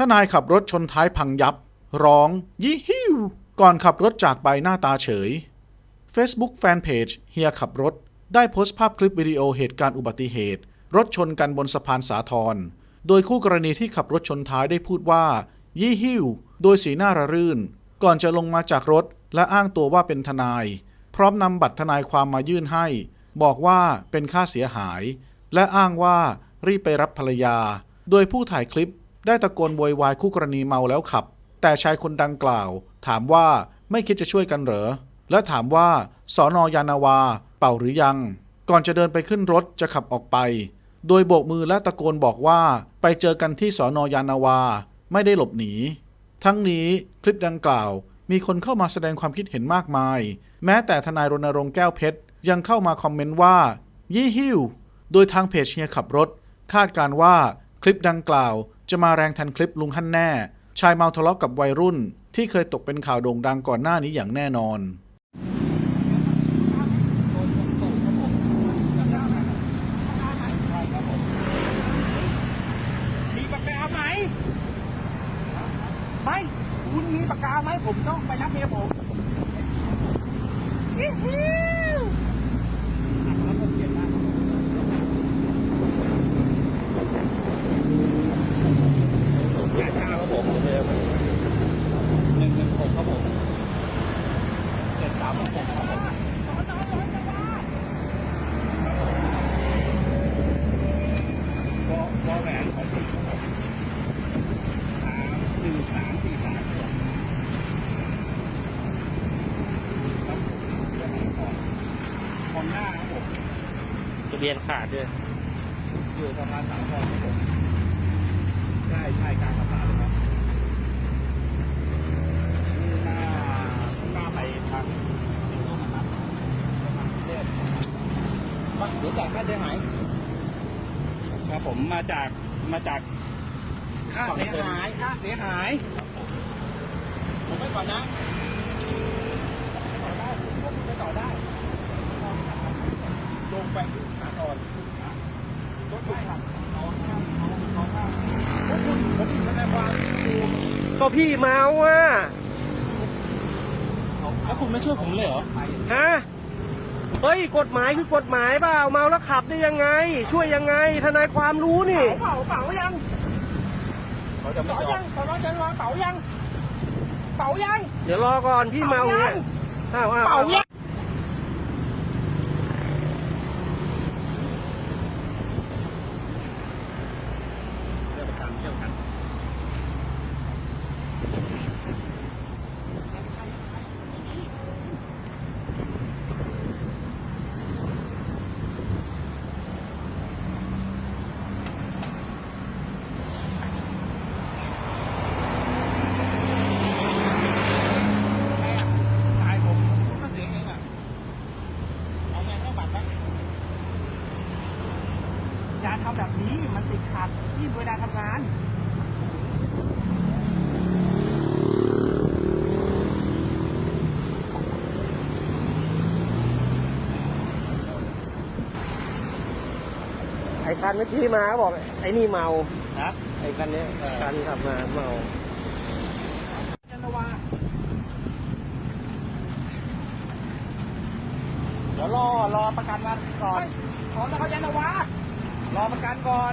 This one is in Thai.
ทนายขับรถชนท้ายพังยับ ร้องยี่ฮิวก่อนขับรถจากไปหน้าตาเฉย Facebook Fanpage เฮียขับรถ ได้โพสต์ภาพคลิปวิดีโอเหตุการณ์อุบัติเหตุ รถชนกันบนสะพานสาทรโดยคู่กรณีที่ขับรถชนท้ายได้พูดว่า ยี่ฮิวโดยสีหน้าระรื่น ก่อนจะลงมาจากรถและอ้างตัวว่าเป็นทนาย พร้อมนำบัตรทนายความมายื่นให้ บอกว่าเป็นค่าเสียหาย และอ้างว่ารีบไปรับภรรยา โดยผู้ถ่ายคลิป ได้ตะโกนโวยวายคู่กรณีเมาแล้วขับ แต่ชายคนดังกล่าว ถามว่าไม่คิดจะช่วยกันเหรอ และถามว่าสอนอยานาวา เป่าหรือยัง ก่อนจะเดินไปขึ้นรถจะขับออกไป โดยโบกมือและตะโกนบอกว่าไปเจอกันที่สอนอยานาวา ไม่ได้หลบหนี ทั้งนี้คลิปดังกล่าว มีคนเข้ามาแสดงความคิดเห็นมากมาย แม้แต่ทนายรณรงค์แก้วเพชรยังเข้ามาคอมเมนต์ว่า ยี่ฮิว โดยทางเพจเฮียขับรถ คาดการณ์ว่าคลิปดังกล่าว จะมาแรงทันคลิปลุงฮั่นแน่ ชายเมาทะเลาะกับวัยรุ่น ที่เคยตกเป็นข่าวโด่งดังก่อนหน้านี้อย่างแน่นอน มีปากกาไหมไม่ คุณมีปากกาไหมผมต้องไปรับเมียผมอิ๊วอิ๊วแปดเก้าครับผมหนึ่งหนึ่งหกครับผมเจ็ดสามหกครับผมวอวอแหวนของผมสามหนึ่งสามสี่สามครับเรื่องไหนก่อนคอนหน้าครับผม ทะ เบียนขาดด้วย อยู่สะพานสามคลองครับผมใช่ใช่กลางสะพานเลยครับหน้าหน้าไปทางสิงห์โตนะครับไปทางกรุงเทพว่าเดี๋ยวจ่ายค่าเสียหายครับผมมาจากมาจากค่าเสียหายค่าเสียหาย ผมไปก่อนนะต่อได้พวกคุณไปต่อได้ ลงไปที่ขาตอนรถถูกขับเอาข้ามเอาเอาข้าม พวกคุณผมแสดงความดูก็พี่เมาอะแล้วคุณไม่ช่วยผมเลยเหรอฮะเฮ้ยกฎหมายคือกฎหมายเปล่าเมาแล้วขับได้ยังไง ช่วยยังไง ทนายความรู้นี่เป๋าเป๋ายังเขาจะไม่เป๋าออยักงสอนอจันวาเป๋ายัง เป๋ายัง เดี๋ยวรอก่อนพี่เมาเนี่ยอ้าวอ้าวเป๋าอ้าวยัง เรื่องประกันเรื่องประกัน ตายผมผมก็เสียเองอะ เอาไงเข้าบัตรไหมอย่า ทำแบบนี้มันติดขัดที่เวลาทำงานไอ้คันเมื่อกี้มาบอกไอ้นี่เมาครับ ไอ้คันเนี้ยคันขับมาเมา จันทวาเดี๋ยวรอรอประกันมาก่อนขอตะเขายันทวา รอประกันก่อน